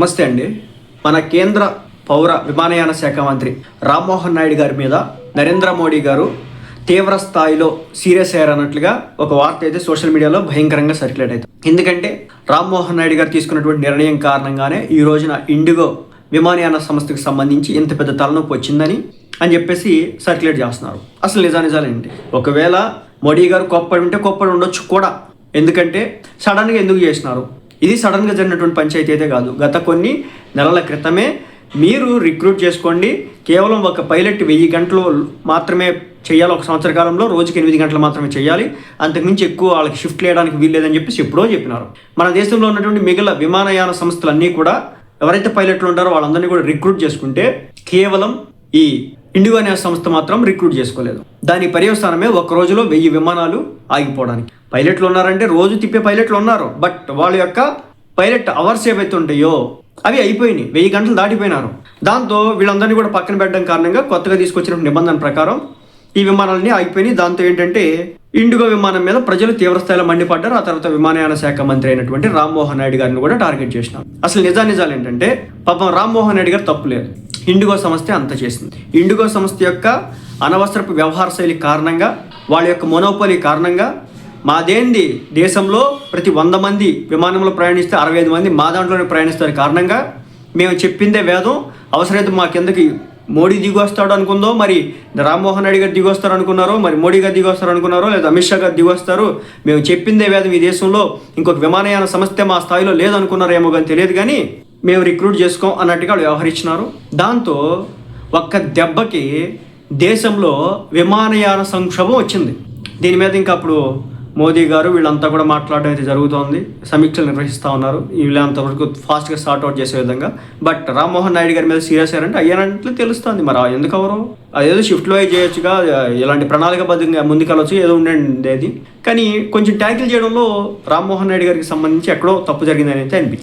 నమస్తే అండి. మన కేంద్ర పౌర విమానయాన శాఖ మంత్రి రామ్మోహన్ నాయుడు గారి మీద నరేంద్ర మోడీ గారు తీవ్ర స్థాయిలో సీరియస్ అయ్యారన్నట్లుగా ఒక వార్త అయితే సోషల్ మీడియాలో భయంకరంగా సర్క్యులేట్ అవుతుంది ఎందుకంటే రామ్మోహన్ నాయుడు గారు తీసుకున్నటువంటి నిర్ణయం కారణంగానే ఈ రోజున ఇండిగో విమానయాన సంస్థకు సంబంధించి ఇంత పెద్ద తలనొప్పి వచ్చిందని అని చెప్పేసి సర్క్యులేట్ చేస్తున్నారు. అసలు నిజా నిజాలేంటి ఒకవేళ మోడీ గారు కోప్పడి ఉంటే కోప్పడి ఉండొచ్చు కూడా. ఎందుకంటే సడన్గా ఎందుకు చేసినారు? ఇది సడన్గా జరిగినటువంటి పంచాయతీ అయితే కాదు. గత కొన్ని నెలల క్రితమే మీరు రిక్రూట్ చేసుకోండి. కేవలం ఒక పైలట్ వెయ్యి గంటలు మాత్రమే చేయాలి. ఒక సంవత్సర కాలంలో రోజుకి ఎనిమిది గంటలు మాత్రమే చేయాలి. అంతకుమించి ఎక్కువ వాళ్ళకి షిఫ్ట్ వేయడానికి వీల్లేదని చెప్పేసి ఎప్పుడో చెప్పినారు. మన దేశంలో ఉన్నటువంటి మిగిలిన విమానయాన సంస్థలన్నీ కూడా ఎవరైతే పైలట్లు ఉంటారో వాళ్ళందరినీ కూడా రిక్రూట్ చేసుకుంటే కేవలం ఈ ఇండిగో అనే సంస్థ మాత్రం రిక్రూట్ చేసుకోలేదు. దాని పర్యవసానమే ఒక రోజులో వెయ్యి విమానాలు ఆగిపోవడానికి. పైలట్లు ఉన్నారంటే రోజు తిప్పే పైలట్లు ఉన్నారు. బట్ వాళ్ళ యొక్క పైలట్ అవర్స్ ఏవైతే ఉంటాయో అవి అయిపోయినాయి. వెయ్యి గంటలు దాటిపోయినారు. దాంతో వీళ్ళందరినీ కూడా పక్కన పెట్టడం కారణంగా కొత్తగా తీసుకొచ్చిన నిబంధన ప్రకారం ఈ విమానాలన్నీ ఆగిపోయినాయి. దాంతో ఏంటంటే ఇండిగో విమానం మీద ప్రజలు తీవ్రస్థాయిలో మండిపడ్డారు. ఆ తర్వాత విమానయాన శాఖ మంత్రి అయినటువంటి రామ్మోహన్ నాయుడు గారిని కూడా టార్గెట్ చేసినారు అసలు నిజా నిజాలు ఏంటంటే పాపం రామ్మోహన్ నాయుడు గారు తప్పు లేదు. ఇండిగో సంస్థ అంత చేసింది. ఇండిగో సంస్థ యొక్క అనవసరపు వ్యవహార శైలి కారణంగా వాళ్ళ యొక్క మొనోపలి కారణంగా మాదేంది దేశంలో ప్రతి వంద మంది విమానంలో ప్రయాణిస్తే అరవై ఐదు మంది మా దాంట్లోనే ప్రయాణిస్తారు కారణంగా? మేము చెప్పిందే వేదం. అవసరమైతే మా కిందకి మోడీ దిగొస్తాడు అనుకుందో మరి రామ్మోహన్ రెడ్డి గారు దిగొస్తారు అనుకున్నారో మరి మోడీ గారు దిగొస్తారు అనుకున్నారో లేదా అమిత్ షా గారు దిగొస్తారు మేము చెప్పిందే వేదం ఈ దేశంలో. ఇంకొక విమానయాన సంస్థ మా స్థాయిలో లేదనుకున్నారేమో కానీ తెలియదు కానీ మేము రిక్రూట్ చేసుకోం అన్నట్టుగా వాళ్ళు వ్యవహరించినారు. దాంతో ఒక్క దెబ్బకి దేశంలో విమానయాన సంక్షోభం వచ్చింది. దీని మీద ఇంకా అప్పుడు మోదీ గారు వీళ్ళంతా కూడా మాట్లాడడం అయితే జరుగుతోంది. సమీక్షలు నిర్వహిస్తూ ఉన్నారు. వీళ్ళంతవరకు ఫాస్ట్గా సార్ట్ అవుట్ చేసే విధంగా. బట్ రామ్మోహన్ నాయుడు గారి మీద సీరియస్ అయ్యారంటే అయ్యారంటే తెలుస్తుంది. మరి ఎందుకు ఎవరు అదేదో షిఫ్ట్లో చేయొచ్చుగా. ఇలాంటి ప్రణాళికబద్ధంగా ముందుకెళ్ళొచ్చు ఏదో ఉండేది. కానీ కొంచెం ట్యాకిల్ చేయడంలో రామ్మోహన్ నాయుడు గారికి సంబంధించి ఎక్కడో తప్పు జరిగిందని అయితే అనిపించింది.